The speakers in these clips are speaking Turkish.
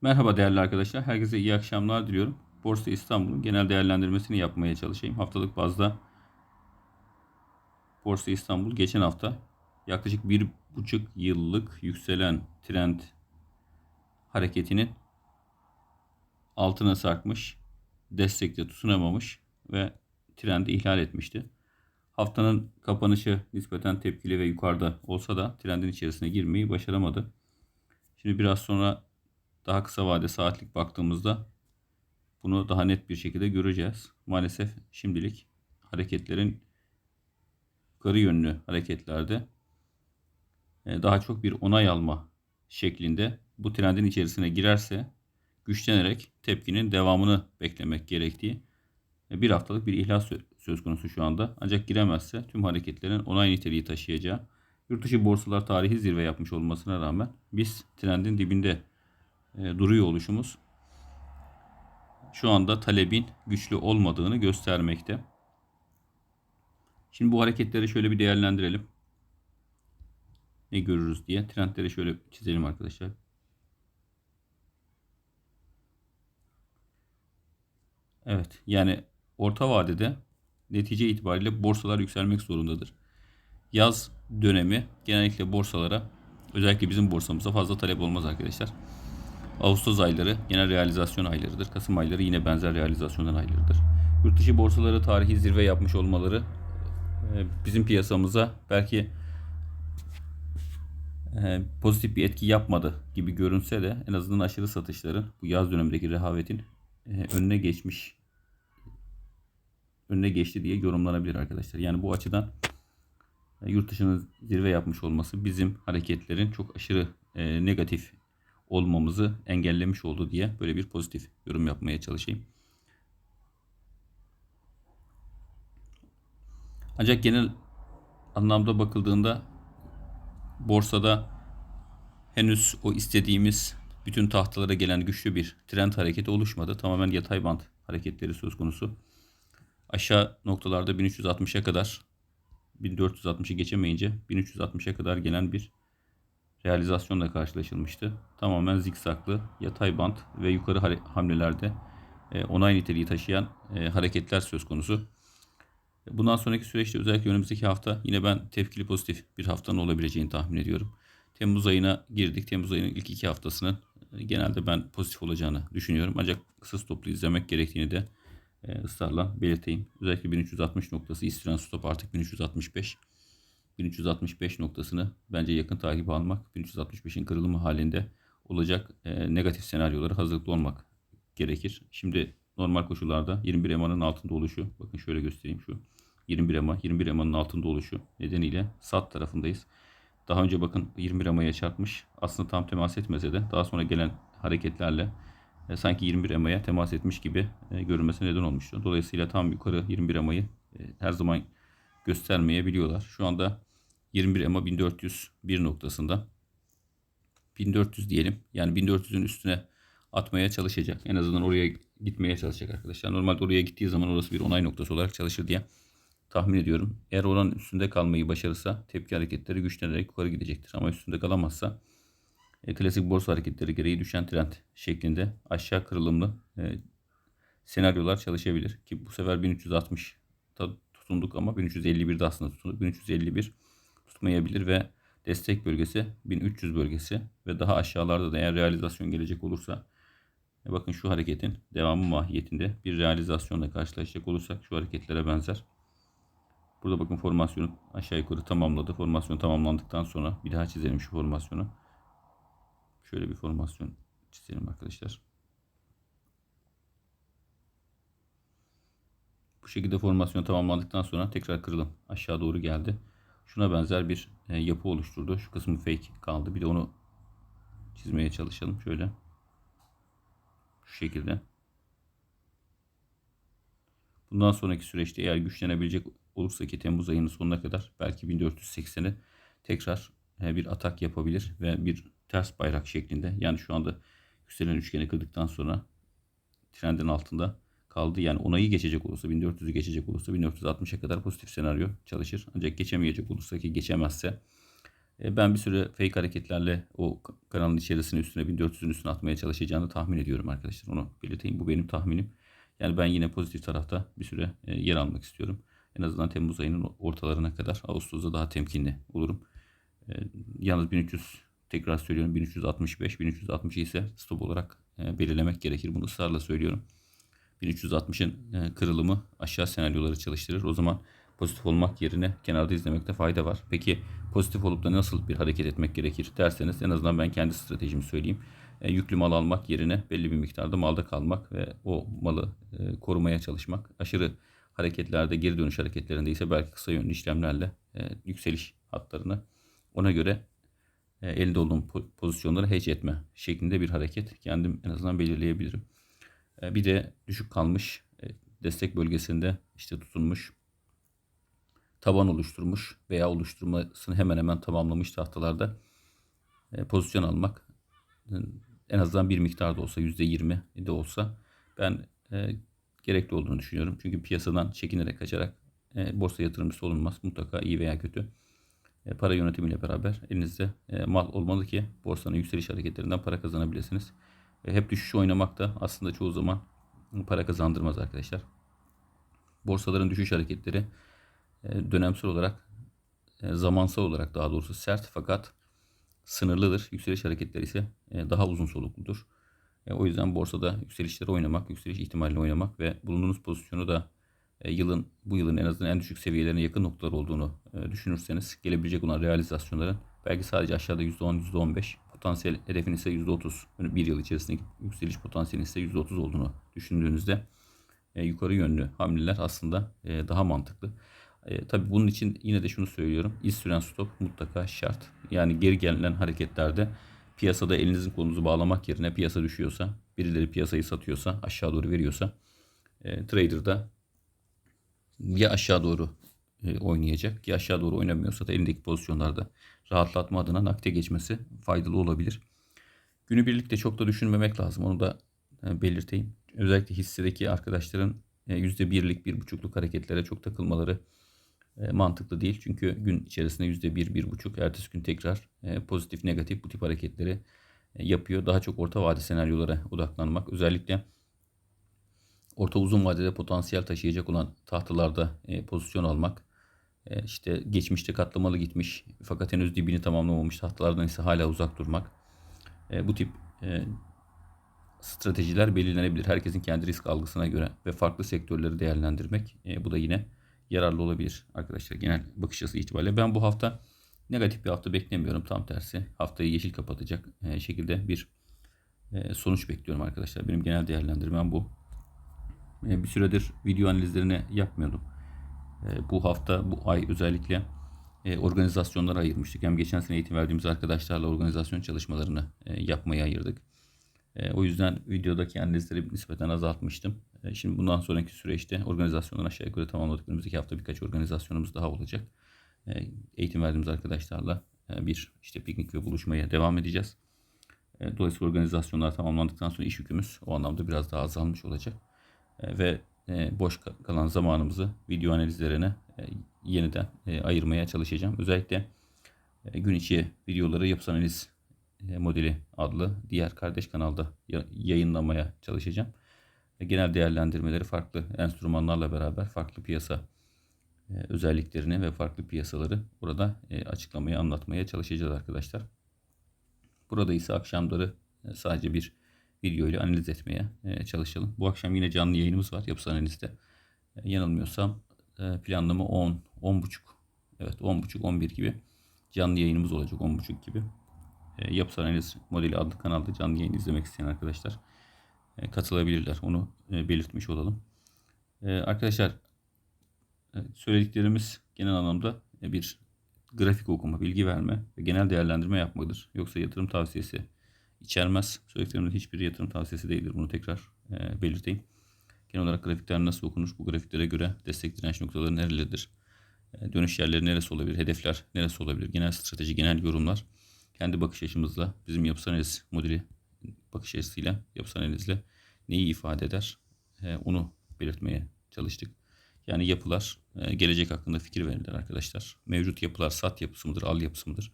Merhaba değerli arkadaşlar. Herkese iyi akşamlar diliyorum. Borsa İstanbul'un genel değerlendirmesini yapmaya çalışayım. Haftalık bazda Borsa İstanbul geçen hafta yaklaşık bir buçuk yıllık yükselen trend hareketinin altına sarkmış, destekte tutunamamış ve trendi ihlal etmişti. Haftanın kapanışı nispeten tepkili ve yukarıda olsa da trendin içerisine girmeyi başaramadı. Şimdi biraz sonra daha kısa vade saatlik baktığımızda bunu daha net bir şekilde göreceğiz. Maalesef şimdilik hareketlerin yukarı yönlü hareketlerde e, daha çok bir onay alma şeklinde bu trendin içerisine girerse güçlenerek tepkinin devamını beklemek gerektiği e, bir haftalık bir ihlas söz konusu şu anda. Ancak giremezse tüm hareketlerin onay niteliği taşıyacağı yurt dışı borsalar tarihi zirve yapmış olmasına rağmen biz trendin dibinde duruyor oluşumuz şu anda talebin güçlü olmadığını göstermekte. Şimdi bu hareketleri şöyle bir değerlendirelim. Ne görürüz diye trendleri şöyle çizelim arkadaşlar. Evet yani orta vadede netice itibariyle borsalar yükselmek zorundadır. Yaz dönemi genellikle borsalara özellikle bizim borsamıza fazla talep olmaz arkadaşlar. Ağustos ayları genel realizasyon aylarıdır. Kasım ayları yine benzer realizasyonlar aylarıdır. Yurt dışı borsaları tarihi zirve yapmış olmaları e, bizim piyasamıza belki e, pozitif bir etki yapmadı gibi görünse de en azından aşırı satışların bu yaz dönemindeki rehavetin e, önüne geçmiş önüne geçti diye yorumlanabilir arkadaşlar. Yani bu açıdan yurt dışının zirve yapmış olması bizim hareketlerin çok aşırı negatif olmamızı engellemiş oldu diye böyle bir pozitif yorum yapmaya çalışayım. Ancak genel anlamda bakıldığında borsada henüz o istediğimiz bütün tahtalara gelen güçlü bir trend hareketi oluşmadı. Tamamen yatay band hareketleri söz konusu. Aşağı noktalarda 1360'a kadar 1460'ı geçemeyince 1360'a kadar gelen bir realizasyonla karşılaşılmıştı. Tamamen zikzaklı, yatay bant ve yukarı hamlelerde e, onay niteliği taşıyan e, hareketler söz konusu. Bundan sonraki süreçte özellikle önümüzdeki hafta yine ben tepkili pozitif bir haftanın olabileceğini tahmin ediyorum. Temmuz ayına girdik. Temmuz ayının ilk iki haftasının e, genelde ben pozitif olacağını düşünüyorum. Ancak kısa stoplu izlemek gerektiğini de ısrarla belirteyim. Özellikle 1360 noktası istiren stop artık 1365. 1365 noktasını bence yakın takip almak, 1365'in kırılımı halinde olacak e, negatif senaryoları hazırlıklı olmak gerekir. Şimdi normal koşullarda 21 EMA'nın altında oluşu, bakın şöyle göstereyim şu 21 EMA, 21 EMA'nın altında oluşu nedeniyle sat tarafındayız. Daha önce bakın 21 EMA'ya çarpmış. Aslında tam temas etmese de daha sonra gelen hareketlerle e, sanki 21 EMA'ya temas etmiş gibi e, görünmesine neden olmuştu. Dolayısıyla tam yukarı 21 EMA'yı e, her zaman göstermeyebiliyorlar. Şu anda 21 EMA 1401 noktasında 1400 diyelim. Yani 1400'ün üstüne atmaya çalışacak. En azından oraya gitmeye çalışacak arkadaşlar. Normalde oraya gittiği zaman orası bir onay noktası olarak çalışır diye tahmin ediyorum. Eğer oranın üstünde kalmayı başarırsa tepki hareketleri güçlenerek yukarı gidecektir. Ama üstünde kalamazsa e, klasik borsa hareketleri gereği düşen trend şeklinde aşağı kırılımlı e, senaryolar çalışabilir. Ki bu sefer 1360 tutunduk ama 1351'de aslında tutunduk. 1351 tutmayabilir ve destek bölgesi 1300 bölgesi ve daha aşağılarda da eğer realizasyon gelecek olursa e bakın şu hareketin devamı mahiyetinde bir realizasyonla karşılaşacak olursak şu hareketlere benzer. Burada bakın formasyonu aşağı yukarı tamamladı. Formasyon tamamlandıktan sonra bir daha çizelim şu formasyonu. Şöyle bir formasyon çizelim arkadaşlar. Bu şekilde formasyon tamamlandıktan sonra tekrar kırılım aşağı doğru geldi şuna benzer bir e, yapı oluşturdu. Şu kısmı fake kaldı. Bir de onu çizmeye çalışalım. Şöyle. Şu şekilde. Bundan sonraki süreçte eğer güçlenebilecek olursa ki Temmuz ayının sonuna kadar belki 1480'e tekrar e, bir atak yapabilir ve bir ters bayrak şeklinde yani şu anda yükselen üçgeni kırdıktan sonra trendin altında kaldı. Yani onayı geçecek olursa 1400'ü geçecek olursa 1460'a kadar pozitif senaryo çalışır. Ancak geçemeyecek olursa ki geçemezse E, ben bir süre fake hareketlerle o kanalın içerisine üstüne 1400'ün üstüne atmaya çalışacağını tahmin ediyorum arkadaşlar. Onu belirteyim. Bu benim tahminim. Yani ben yine pozitif tarafta bir süre e, yer almak istiyorum. En azından Temmuz ayının ortalarına kadar. Ağustos'ta daha temkinli olurum. E, yalnız 1300 tekrar söylüyorum 1365 1360 ise stop olarak belirlemek gerekir. Bunu ısrarla söylüyorum. 1360'ın e, kırılımı aşağı senaryoları çalıştırır. O zaman pozitif olmak yerine kenarda izlemekte fayda var. Peki pozitif olup da nasıl bir hareket etmek gerekir derseniz en azından ben kendi stratejimi söyleyeyim. E, yüklü mal almak yerine belli bir miktarda malda kalmak ve o malı e, korumaya çalışmak. Aşırı hareketlerde geri dönüş hareketlerinde ise belki kısa yönlü işlemlerle e, yükseliş hatlarını ona göre e, elde olduğum po- pozisyonları hedge etme şeklinde bir hareket kendim en azından belirleyebilirim. E, bir de düşük kalmış e, destek bölgesinde işte tutunmuş taban oluşturmuş veya oluşturmasını hemen hemen tamamlamış tahtalarda e, pozisyon almak en azından bir miktar da olsa %20 de olsa ben gerekli olduğunu düşünüyorum. Çünkü piyasadan çekinerek kaçarak borsa yatırımcısı olunmaz. Mutlaka iyi veya kötü para yönetimiyle beraber elinizde mal olmalı ki borsanın yükseliş hareketlerinden para kazanabilirsiniz. E, hep düşüş oynamak da aslında çoğu zaman para kazandırmaz arkadaşlar. Borsaların düşüş hareketleri e, dönemsel olarak e, zamansal olarak daha doğrusu sert fakat sınırlıdır. Yükseliş hareketleri ise daha uzun solukludur. O yüzden borsada yükselişleri oynamak, yükseliş ihtimalini oynamak ve bulunduğunuz pozisyonu da yılın bu yılın en azından en düşük seviyelerine yakın noktalar olduğunu düşünürseniz gelebilecek olan realizasyonların belki sadece aşağıda %10, %15 potansiyel hedefin ise %30 yani bir yıl içerisindeki yükseliş potansiyeli ise %30 olduğunu düşündüğünüzde e, yukarı yönlü hamleler aslında e, daha mantıklı. E, tabii bunun için yine de şunu söylüyorum. İz süren stop mutlaka şart. Yani geri gelen hareketlerde piyasada elinizin kolunuzu bağlamak yerine piyasa düşüyorsa, birileri piyasayı satıyorsa, aşağı doğru veriyorsa e, trader'da ya aşağı doğru oynayacak ya aşağı doğru oynamıyorsa da elindeki pozisyonlarda rahatlatma adına nakde geçmesi faydalı olabilir. Günübirlik de çok da düşünmemek lazım. Onu da e, belirteyim. Özellikle hissedeki arkadaşların e, %1'lik, 1,5'luk hareketlere çok takılmaları e, mantıklı değil. Çünkü gün içerisinde %1, 1,5, ertesi gün tekrar e, pozitif, negatif bu tip hareketleri e, yapıyor. Daha çok orta vade senaryolara odaklanmak. Özellikle orta uzun vadede potansiyel taşıyacak olan tahtalarda e, pozisyon almak. E, işte geçmişte katlamalı gitmiş fakat henüz dibini tamamlamamış tahtalardan ise hala uzak durmak. E, bu tip e, stratejiler belirlenebilir. Herkesin kendi risk algısına göre ve farklı sektörleri değerlendirmek. Bu da yine yararlı olabilir arkadaşlar genel bakış açısı itibariyle. Ben bu hafta negatif bir hafta beklemiyorum. Tam tersi haftayı yeşil kapatacak şekilde bir sonuç bekliyorum arkadaşlar. Benim genel değerlendirmem bu. Bir süredir video analizlerini yapmıyordum. E, bu hafta, bu ay özellikle e, organizasyonlara ayırmıştık. Hem geçen sene eğitim verdiğimiz arkadaşlarla organizasyon çalışmalarını e, yapmaya ayırdık. E, o yüzden videodaki analizleri nispeten azaltmıştım. Şimdi bundan sonraki süreçte organizasyonları aşağı yukarı tamamladık. Önümüzdeki hafta birkaç organizasyonumuz daha olacak. Eğitim verdiğimiz arkadaşlarla bir işte piknik ve buluşmaya devam edeceğiz. Dolayısıyla organizasyonlar tamamlandıktan sonra iş yükümüz o anlamda biraz daha azalmış olacak. Ve boş ka- kalan zamanımızı video analizlerine e, yeniden e, ayırmaya çalışacağım. Özellikle e, gün içi videoları yapısal analiz e, modeli adlı diğer kardeş kanalda ya- yayınlamaya çalışacağım. E, Genel değerlendirmeleri farklı enstrümanlarla beraber farklı piyasa e, özelliklerini ve farklı piyasaları burada e, açıklamaya, anlatmaya çalışacağız arkadaşlar. Burada ise akşamları e, sadece bir video ile analiz etmeye e, çalışalım. Bu akşam yine canlı yayınımız var yapısal analizde. E, Yanılmıyorsam e, planlama 10, 10 buçuk. Evet 10 buçuk, 11 gibi canlı yayınımız olacak 10 buçuk gibi. Yapısal analiz modeli adlı kanalda canlı yayın izlemek isteyen arkadaşlar katılabilirler. Onu belirtmiş olalım. Arkadaşlar söylediklerimiz genel anlamda bir grafik okuma, bilgi verme ve genel değerlendirme yapmadır. Yoksa yatırım tavsiyesi içermez. Söylediklerimin hiçbir yatırım tavsiyesi değildir. Bunu tekrar e, belirteyim. Genel olarak grafikler nasıl okunur? Bu grafiklere göre destek direnç noktaları nerelerdir? E, dönüş yerleri neresi olabilir? Hedefler neresi olabilir? Genel strateji, genel yorumlar. Kendi bakış açımızla, bizim yapısal analiz modeli bakış açısıyla, yapısal analizle neyi ifade eder? E, onu belirtmeye çalıştık. Yani yapılar e, gelecek hakkında fikir verirler arkadaşlar. Mevcut yapılar sat yapısı mıdır, al yapısı mıdır?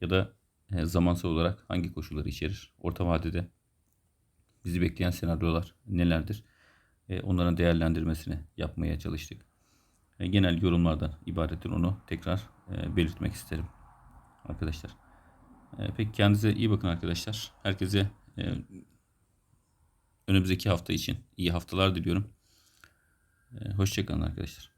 ya da zamansal olarak hangi koşulları içerir? Orta vadede bizi bekleyen senaryolar nelerdir? E, onların değerlendirmesini yapmaya çalıştık. E, genel yorumlardan ibarettir onu tekrar e, belirtmek isterim arkadaşlar. Peki kendinize iyi bakın arkadaşlar. Herkese e, önümüzdeki hafta için iyi haftalar diliyorum. Hoşçakalın arkadaşlar.